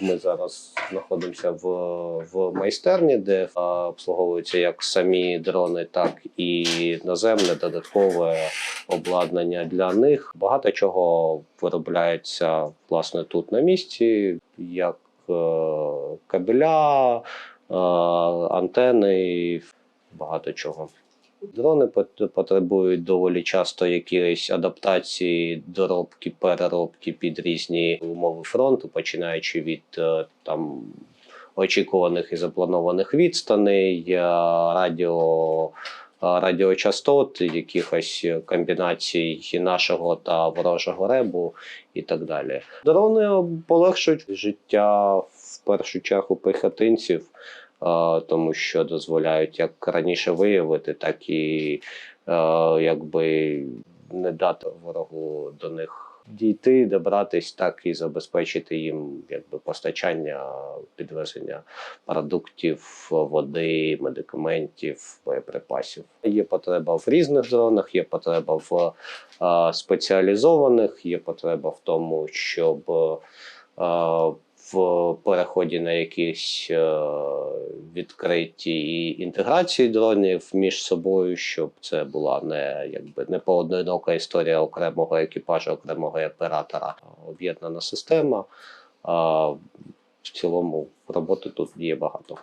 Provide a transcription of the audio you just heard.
Ми зараз знаходимося в, в майстерні, де обслуговуються як самі дрони, так і наземне додаткове обладнання для них. Багато чого виробляється власне тут на місці, як е, кабеля, е, антени, багато чого. Дрони пот- потребують доволі часто якоїсь адаптації, доробки, переробки під різні умови фронту, починаючи від е, там очікуваних і запланованих відстаней, е, радіо. е, Радіочастот, якихось комбінацій нашого та ворожого ребу і так далі. Дрони полегшують життя в першу чергу пехотинців, е, тому що дозволяють як раніше виявити, так і якби не дати ворогу до них дійти, добратись, так і забезпечити їм якби постачання, підвезення продуктів, води, медикаментів, боєприпасів. Є потреба в різних дронах, є потреба в е, спеціалізованих, є потреба в тому, щоб е, в переході на якісь е, відкриті інтеграції дронів між собою, щоб це була не якби не поодинока історія окремого екіпажу, окремого оператора, об'єднана система. А, в цілому роботи тут є багато.